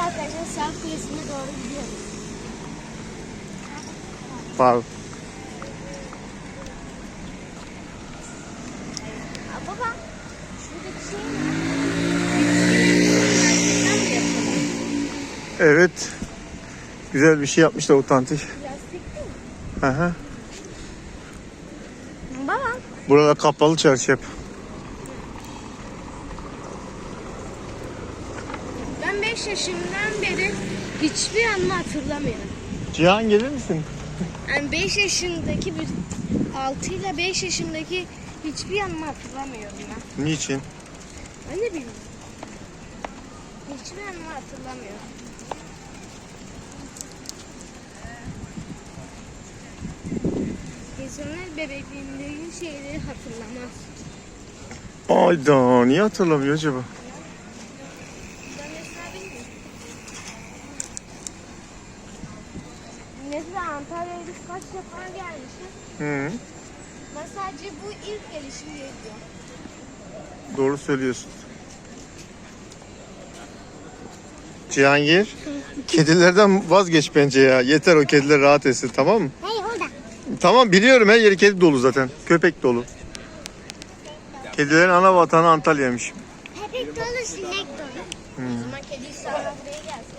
arkadaşlar Saat Kulesi'ne doğru gidiyoruz. Wow. Aa, baba şuradaki şey ne? Evet. Güzel bir şey yapmışlar otantik. Hı hı. Baba. Burada kapalı çarşı hep. Ben 5 yaşımdan beri hiçbir anımı hatırlamıyorum. Cihan gelir misin? Yani 5 yaşındaki bir 6 ile 5 yaşındaki hiçbir anımı hatırlamıyorum ben. Niçin? Ben de bilmiyorum. Hiçbir anımı hatırlamıyorum. İnsanlar bebekliğindeki şeyleri hatırlamaz. Ayda niye hatırlamıyor acaba? Ben mesela bilmiyorum. Mesela Antalya'ya biz kaç defa gelmişiz. Hı. Ben sadece bu ilk gelişim geliyor. Doğru söylüyorsun. Cihangir, kedilerden vazgeç bence ya. Yeter o kediler rahat etsin tamam mı? Hayır orada. Tamam biliyorum her yeri kedi dolu zaten. Köpek dolu. Kedilerin ana vatanı Antalya'ymış. Köpek dolu, sinek dolu. O zaman kedi gelsin.